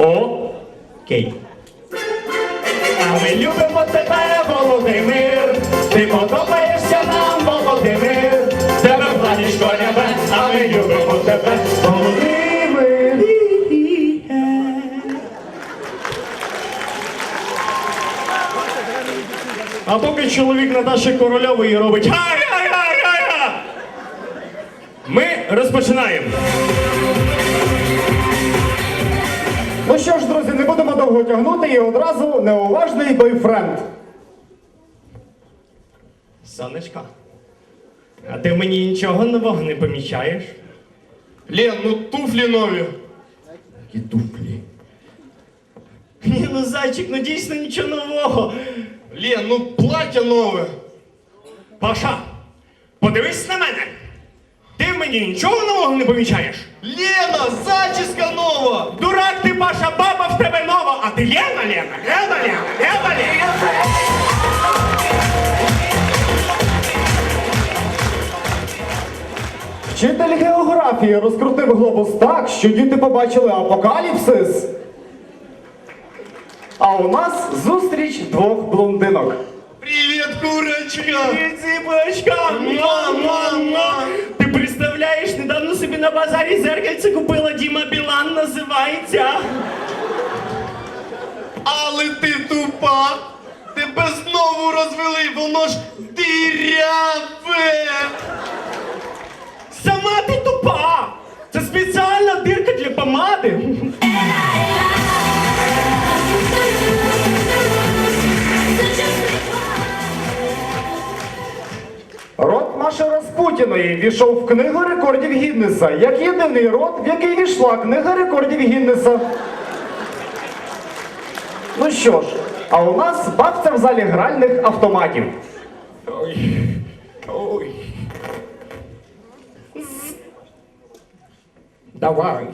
Окей. А ми любимо тебе, Володимир. Ти подобаєшся нам, Володимир. Тебе планічко небе, а ми любимо тебе, Володимир. А поки чоловік Наташі Корольової робить га-га-га-га-га. Ми розпочинаємо. Ну що ж, друзі, не будемо довго тягнути і одразу неуважний бойфренд. Сонечко, а ти мені нічого нового не помічаєш? Лен, ну туфлі нові. Які туфлі. Ні, ну зайчик, ну дійсно нічого нового. Лен, ну плаття нове. Паша, подивись на мене. Ти мені нічого нового не помічаєш? Лена, зачіска нова! Дурак ти, Паша, баба в тебе нова, а ти Лена, Лена, Лена, Лена, Лена, Лена. Вчитель географії розкрутив глобус так, що діти побачили апокаліпсис. А у нас зустріч двох блондинок. Привіт, курочка! Мама, Ти представляєш, недавно собі на базарі зеркальце купила Діма Білан називається. Але ти тупа! Тебе знову розвели, воно ж діряве! Сама ти тупа! Це спеціальна дирка для помади. Распутіної війшов в книгу рекордів Гіннеса, як єдиний рот, в який війшла книга рекордів Гіннеса. Ну що ж, а у нас бабця в залі гральних автоматів. Ой. Ой. Давай.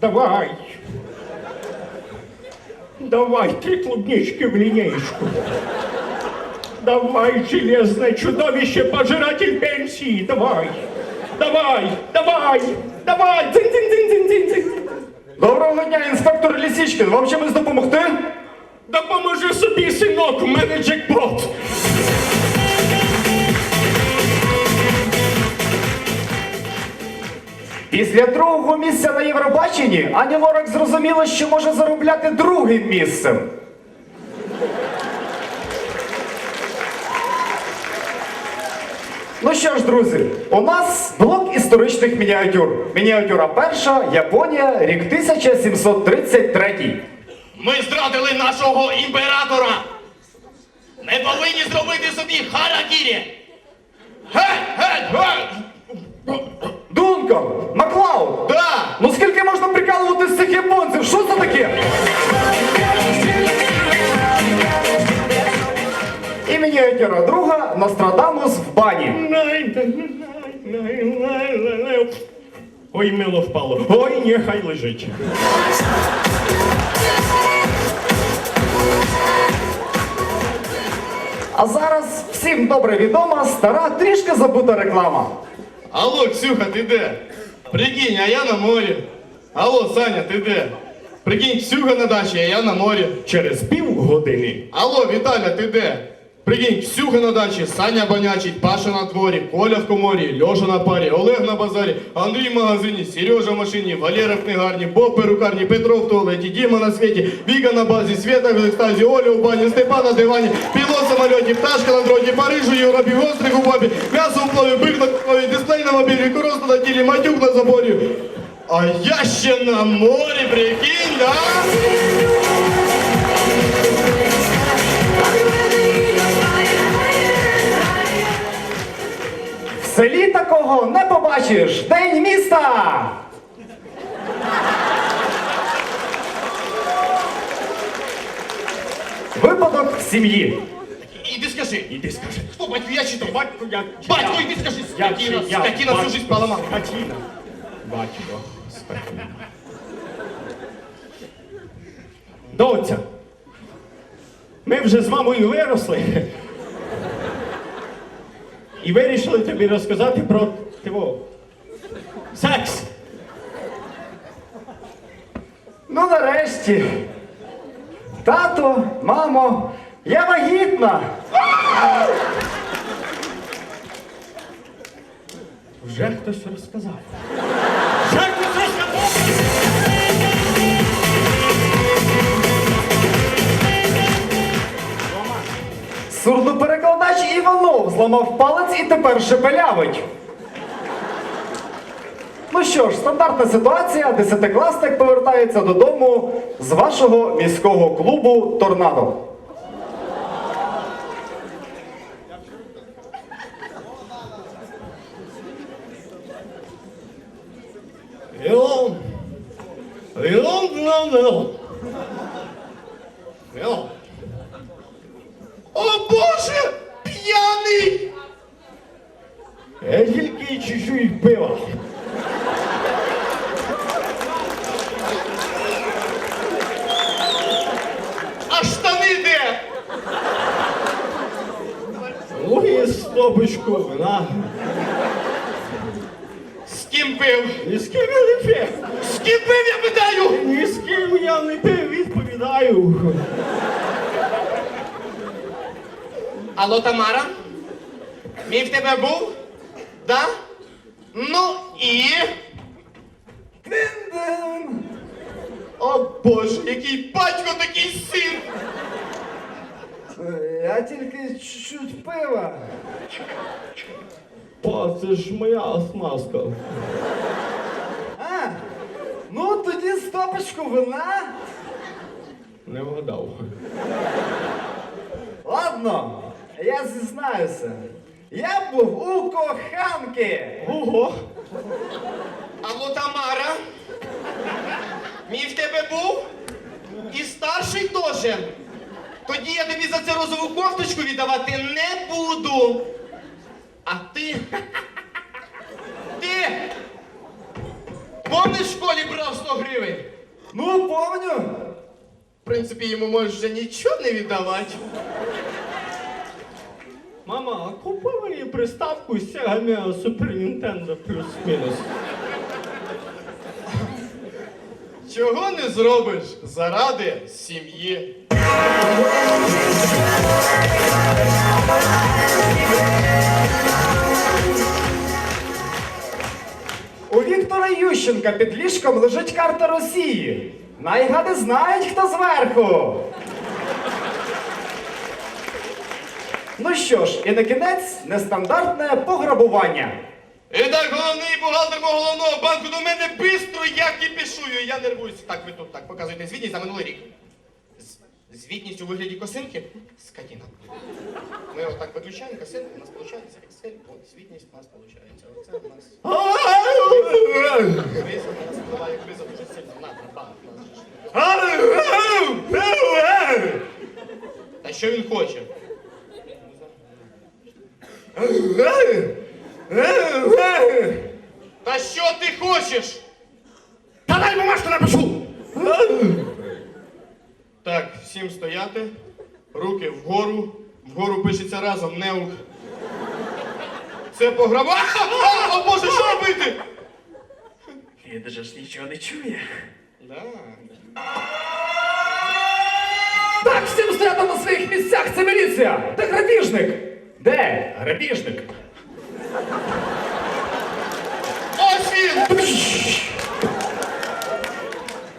Давай. Давай три клубнички в линеечку. Давай, железное чудовище, пожиратель пенсии, давай. Давай, давай, давай. Дзинь-дзинь-дзинь-дзинь-дзинь. Доброго дня, інспектор Лісічкін. Вам чимось допомогти? Допоможи собі, синок, у мене джекпот. Після другого місця на Євробаченні Ані Лорак зрозуміла, що може заробляти другим місцем. Ну що ж, друзі, у нас блок історичних мініатюр. Мініатюра перша, Японія, рік 1733. Ми зрадили нашого імператора! Ми повинні зробити собі харакірі! Дункан! Маклауд! Да! Ну скільки можна прикалувати з цих японців? Що це таке? І мініатюра друга Нострадамус в бані. Ой, мило впало. Ой, нехай лежить. А зараз всім добре відома стара трішки забута реклама. Алло, Ксюха, ти де? Прикинь, а я на морі. Алло, Саня, ти де? Прикинь, Ксюха на дачі, а я на морі. Через півгодини. Алло, Віталя, ти де? Прикинь, Ксюха на дачі, Саня банячить, Паша на дворі, Коля в коморі, Льоша на парі, Олег на базарі, Андрій в магазині, Сережа в машині, Валера в книгарні, Боб в перукарні, Петро в туалеті, Діма на світі, Віка на базі, Света в екстазі, Оля у бані, Степан на дивані, пілот в самольоті, пташка на дроті, Париж у Європі, гострик у бабі, м'ясо в плаві, бик на крові, дисплей на мобілі, корос на тілі, матюк на заборі. А я ще на морі, прикинь, да? Побачиш. День міста! Випадок в сім'ї. Іди скажи. Іди скажи. Хто батько, я чи ти? Батько, я... Батько, іди скажи, скотина, я? скотина всю жизнь поламав. Скотина. Батько, скотина. Доця. Ми вже з мамою виросли. І вирішили тобі розказати про тиво. Секс. Ну, нарешті. Тато, мамо, я вагітна. Вже хтось розказав. Вже хтось розказав. Сурдоперекладач Іванов зламав палець і тепер шепелявить. Що ж, стандартна ситуація. Десятикласник повертається додому з вашого міського клубу Торнадо. Вілон, вілон, вілон. Вілон. О Боже! П'яний! Я тільки чуть-чуть пива. А штани де? Ну і стопочку вина. З ким пив? Ні з ким я не пив. З ким пив, я питаю? Ні з ким я не пив, відповідаю. Алло, Тамара? Мій в тебе був? Да? Ну і. Дин-дин. О Боже, який батько, такий син! Я тільки чуть-чуть пива. Па, це ж моя смазка. А, ну тоді стопочку вина. Не вгадав. Ладно, я зізнаюся. Я був у коханки. Ого! Алло, Тамара? Мій в тебе був? І старший теж. Тоді я тобі за це розову кофточку віддавати не буду. А ти. Ти! Помниш в школі брав 100 гривень? Ну, помню. В принципі, йому можеш вже нічого не віддавати. Мама, а купи мені приставку Sega Mega Super Nintendo плюс-мінус. Чого не зробиш заради сім'ї? У Віктора Ющенка під ліжком лежить карта Росії. Найгади знають, хто зверху. Ну що ж, і на кінець нестандартне пограбування. І так, головний бухгалтер мого головного банку до мене бистро, я кипішую, я нервуюсь. Так, ви тут так показуєте звітність за минулий рік. З- Звітність у вигляді косинки? Скотіна. Ми отак виключаємо косинку, у нас виходить Excel, от звітність у нас виходить. Оце у нас криза, у нас буває криза дуже сильно. На банк. Та що він хоче? Та що ти хочеш? Та дай бумажку напишу! Так, всім стояти. Руки вгору. Вгору пишеться разом, неук. Це пограба. А, О Боже, що робити? Він же ж нічого не чує. Да. Так, всім стояти на своїх місцях, це міліція! Де грабіжник? Де грабіжник? Ось він!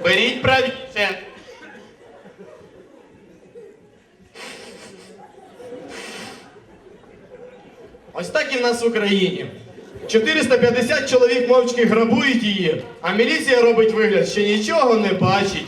Беріть правіше. Ось так і в нас в Україні. 450 чоловік мовчки грабують її, а міліція робить вигляд, що нічого не бачить.